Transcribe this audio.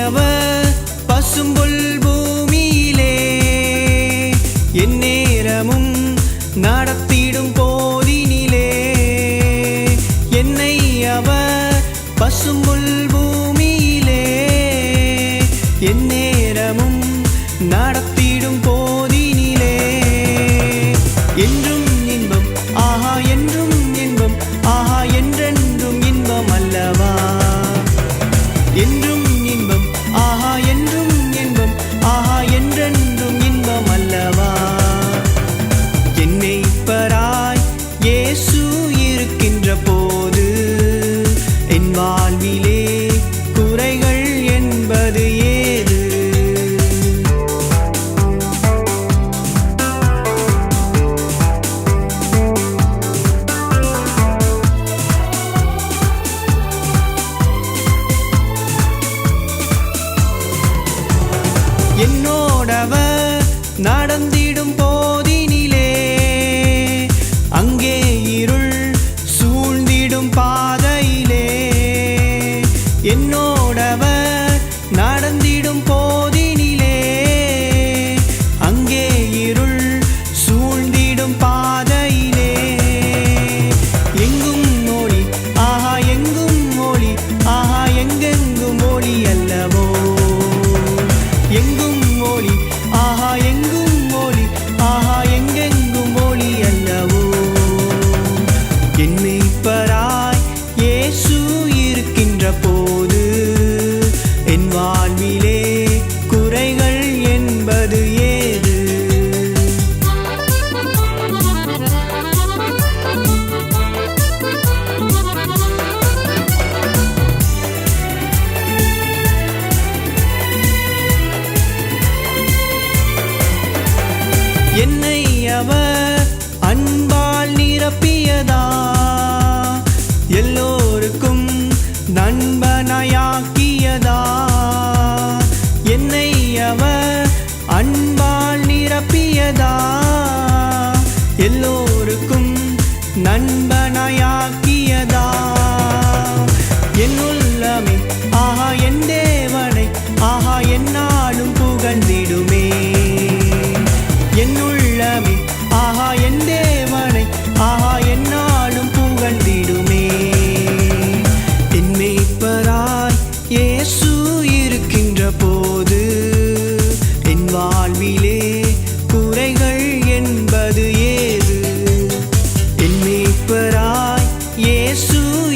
உடையவர் பசும்புல் பூமியிலே. எந்நேரமும் நடத்த என்னோடவ நடந்திடும் போ உடையவர் அன்பால் நிரப்பியதா? எல்லோருக்கும் நண்பனாயாக்கியதா? என்னை அவர் அன்பால் நிரப்பியதா? எல்லோருக்கும் நண்பனாயாக்கியதா? என்னுள்ளமே ஆஹா என் தேவனை ஆஹா என்னாலும் புகழ்ந்திடுமே. soon